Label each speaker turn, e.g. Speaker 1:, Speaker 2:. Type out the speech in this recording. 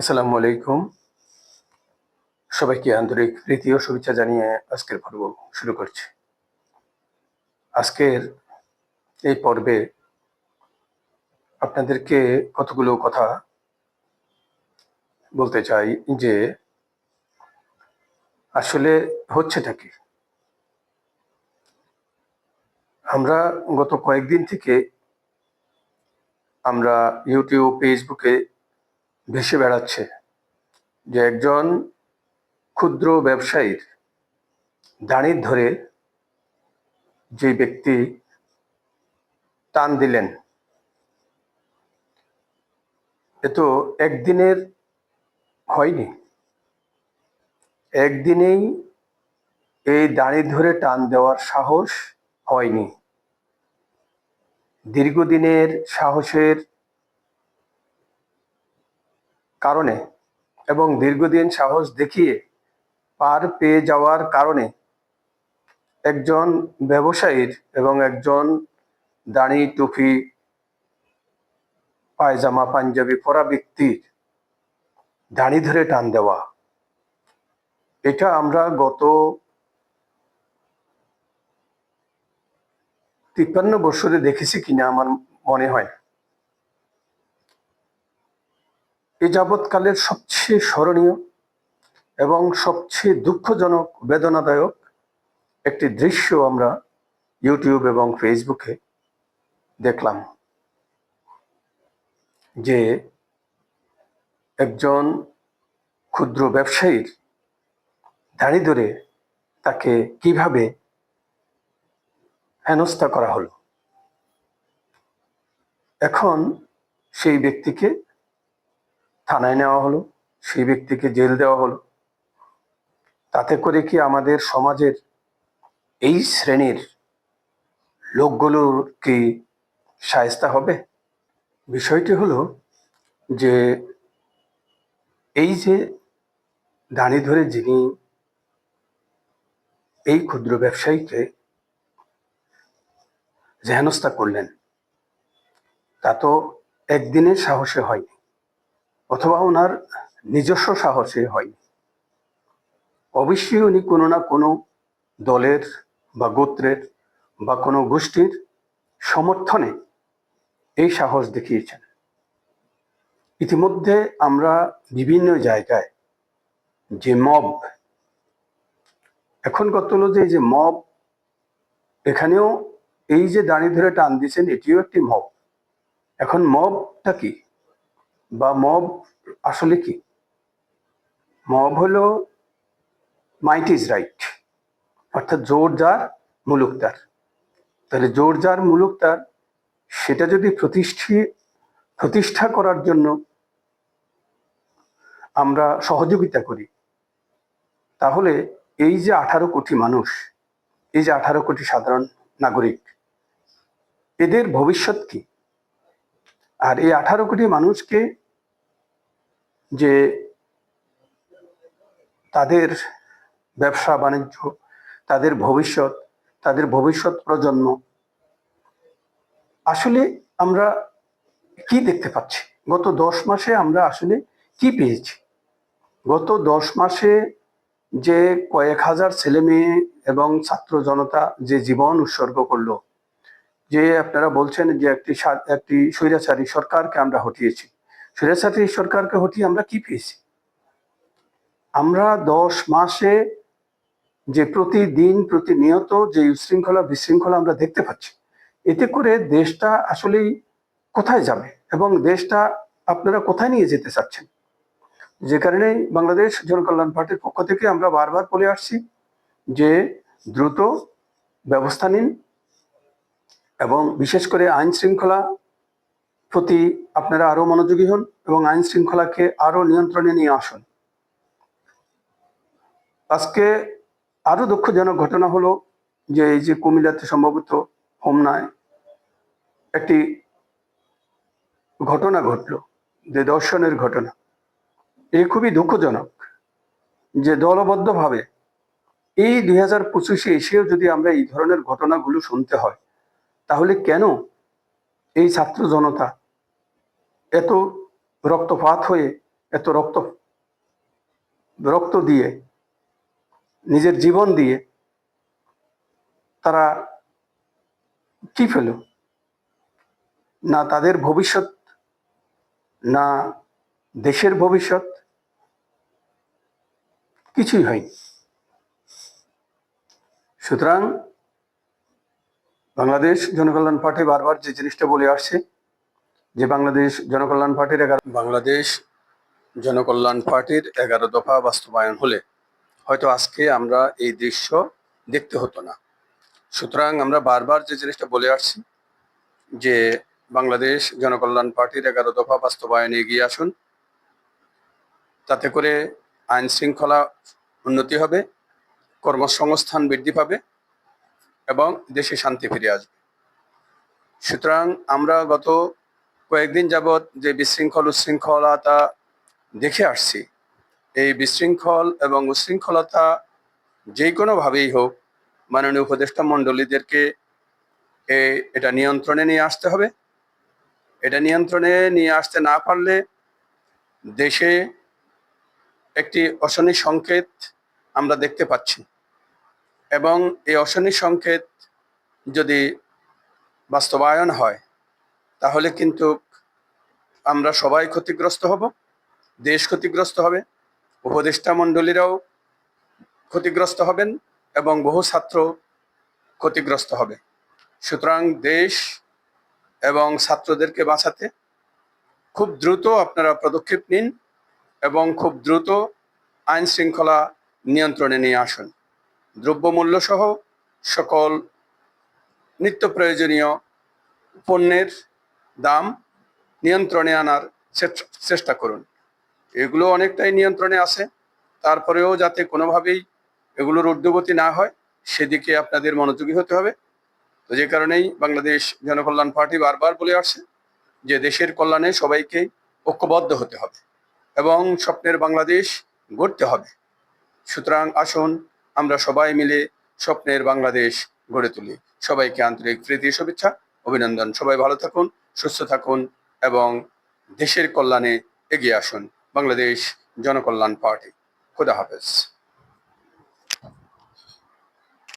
Speaker 1: আসসালামু আলাইকুম। সবাইকে আন্তরিক প্রীতি ও শুভেচ্ছা জানিয়ে আজকের পর্ব শুরু করছি। আজকের এই পর্বে আপনাদেরকে কতগুলো কথা বলতে চাই যে আসলে হচ্ছেটা কি? আমরা গত কয়েকদিন থেকে আমরা ইউটিউব ফেসবুকে ভেসে বেড়াচ্ছে যে একজন ক্ষুদ্র ব্যবসায়ীর দাঁড়ির ধরে যে ব্যক্তি টান দিলেন। এ তো একদিনের হয়নি। একদিনেই এই দাঁড়ি ধরে টান দেওয়ার সাহস হয়নি। দীর্ঘদিনের সাহসের কারণে এবং দীর্ঘদিন সাহস দেখিয়ে পার পেয়ে যাওয়ার কারণে একজন ব্যবসায়ীর এবং একজন দাঁড়ি টুপি পায়জামা, পাঞ্জাবি পরা ব্যক্তির দাড়ি ধরে টান দেওয়া। এটা আমরা গত তিপ্পান্ন বছরে দেখেছি কিনা আমার মনে হয় না। এ যাবৎকালের সবচেয়ে স্মরণীয় এবং সবচেয়ে দুঃখজনক, বেদনাদায়ক একটি দৃশ্য আমরা ইউটিউব এবং ফেসবুকে দেখলাম। যে একজন ক্ষুদ্র ব্যবসায়ীর দাঁড়ি ধরে তাকে কীভাবে হেনস্থা করা হলো। এখন সেই ব্যক্তিকে থানায় নেওয়া হলো, সেই ব্যক্তিকে জেল দেওয়া হলো। তাতে করে কি আমাদের সমাজের এই শ্রেণির লোকগুলোর কি সায়স্তা হবে? বিষয়টি হলো যে, এই যে দাঁড়ি ধরে যিনি এই ক্ষুদ্র ব্যবসায়ীকে যে হেনস্থা করলেন, তা তো একদিনের সাহসে হয়নি। অথবা ওনার নিজস্ব সাহসে হয়নি অবশ্যই উনি কোনো না কোনো দলের বা গোত্রের বা কোনো গোষ্ঠীর সমর্থনে এই সাহস দেখিয়েছেন। ইতিমধ্যে আমরা বিভিন্ন জায়গায় যে মব, এখন কত হলো যে যে মব, এখানেও এই যে দাঁড়িয়ে ধরে টান দিয়েছেন, এটিও একটি মব। এখন মবটা কি? বা মব আসলে কি? মব হলো মাইট ইজ রাইট অর্থাৎ জোর যার মুলুক তার। তাহলে জোর যার মুলুক তার, সেটা যদি প্রতিষ্ঠি, প্রতিষ্ঠা করার জন্য আমরা সহযোগিতা করি, তাহলে এই যে আঠারো কোটি মানুষ, এই যে আঠারো কোটি সাধারণ নাগরিক, এদের ভবিষ্যৎ কি? আর এই আঠারো কোটি মানুষকে যে তাদের ব্যবসা বাণিজ্য, তাদের ভবিষ্যৎ তাদের ভবিষ্যৎ প্রজন্ম, আসলে আমরা কি দেখতে পাচ্ছি? গত দশ মাসে আমরা আসলে কি পেয়েছি? গত দশ মাসে যে কয়েক হাজার ছেলে মেয়ে এবং ছাত্র জনতা যে জীবন উৎসর্গ করল, যে আপনারা বলছেন যে একটি একটি স্বৈরাচারী সরকারকে আমরা হটিয়েছি। স্বৈরাচারী সরকারকে হটিয়ে আমরা কি পেয়েছি? আমরা দশ মাসে যে প্রতিদিন প্রতিনিয়ত যে উশৃঙ্খলা বিশৃঙ্খলা আমরা দেখতে পাচ্ছি, এতে করে দেশটা আসলেই কোথায় যাবে এবং দেশটা আপনারা কোথায় নিয়ে যেতে চাচ্ছেন? যে কারণে বাংলাদেশ জনকল্যাণ পার্টির পক্ষ থেকে আমরা বারবার বলে আসছি যে দ্রুত ব্যবস্থা নিন এবং বিশেষ করে আইন শৃঙ্খলা প্রতি আপনারা আরও মনোযোগী হন এবং আইন শৃঙ্খলাকে আরও নিয়ন্ত্রণে নিয়ে আসুন। আজকে আরও দুঃখজনক ঘটনা হলো যে এই যে কুমিল্লাতে সম্ভবত হোমনায় একটি ঘটনা ঘটলো, যে দর্শনের ঘটনা। এ খুবই দুঃখজনক যে দলবদ্ধভাবে এই দুই হাজার পঁচিশে এসেও যদি আমরা এই ধরনের ঘটনাগুলো শুনতে হয়, তাহলে কেন এই ছাত্র জনতা এত রক্তপাত হয়ে, এত রক্ত রক্ত দিয়ে, নিজের জীবন দিয়ে তারা কি পেল? না তাদের ভবিষ্যৎ, না দেশের ভবিষ্যৎ, কিছুই হয়নি। সুতরাং বাংলাদেশ জনকল্যাণ পার্টি বারবার যে জিনিসটা বলে আসছে যে বাংলাদেশ জনকল্যাণ পার্টির এগারো বাংলাদেশ জনকল্যাণ পার্টির এগারো দফা বাস্তবায়ন হলে হয়তো আজকে আমরা এই দৃশ্য দেখতে হতো না। সুতরাং আমরা বারবার যে জিনিসটা বলে আসছি যে বাংলাদেশ জনকল্যাণ পার্টির এগারো দফা বাস্তবায়নে এগিয়ে আসুন। তাতে করে আইন শৃঙ্খলা উন্নতি হবে, কর্মসংস্থান বৃদ্ধি পাবে এবং দেশে শান্তি ফিরে আসবে। সুতরাং আমরা গত কয়েকদিন যাবৎ যে বিশৃঙ্খল, উশৃঙ্খলতা দেখে আসছি, এই বিশৃঙ্খল এবং উচ্ছৃঙ্খলতা যে কোনোভাবেই হোক, মাননীয় উপদেষ্টা মণ্ডলীদেরকে এটা নিয়ন্ত্রণে নিয়ে আসতে হবে। এটা নিয়ন্ত্রণে নিয়ে আসতে না পারলে দেশে একটি অশনি সংকেত আমরা দেখতে পাচ্ছি। এবং এই অশনি সংকেত যদি বাস্তবায়ন হয় তাহলে কিন্তু আমরা সবাই ক্ষতিগ্রস্ত হব, দেশ ক্ষতিগ্রস্ত হবে, উপদেষ্টা মণ্ডলীরাও ক্ষতিগ্রস্ত হবেন এবং বহু ছাত্র ক্ষতিগ্রস্ত হবে। সুতরাং দেশ এবং ছাত্রদেরকে বাঁচাতে খুব দ্রুত আপনারা পদক্ষেপ নিন এবং খুব দ্রুত আইন শৃঙ্খলা নিয়ন্ত্রণে নিয়ে আসুন। দ্রব্যমূল্য সহ সকল নিত্য প্রয়োজনীয় পণ্যের দাম নিয়ন্ত্রণে আনার চেষ্টা- করুন। এগুলো অনেকটাই নিয়ন্ত্রণে আছে। তারপরেও যাতে কোনোভাবেই এগুলোর ঊর্ধ্বগতি না হয়, সেদিকে আপনাদের মনোযোগী হতে হবে। তো যে কারণেই বাংলাদেশ জনকল্যাণ পার্টি বারবার বলে আসছে যে দেশের কল্যাণে সবাইকে ঐক্যবদ্ধ হতে হবে এবং স্বপ্নের বাংলাদেশ গড়তে হবে। সুতরাং আসুন আমরা সবাই মিলে স্বপ্নের বাংলাদেশ গড়ে তুলি। সবাইকে আন্তরিক প্রীতি শুভেচ্ছা। অভিনন্দন। সবাই ভালো থাকুন, সুস্থ থাকুন এবং দেশের কল্যাণে এগিয়ে আসুন। বাংলাদেশ জনকল্যাণ পার্টি। খুদা হাফেজ।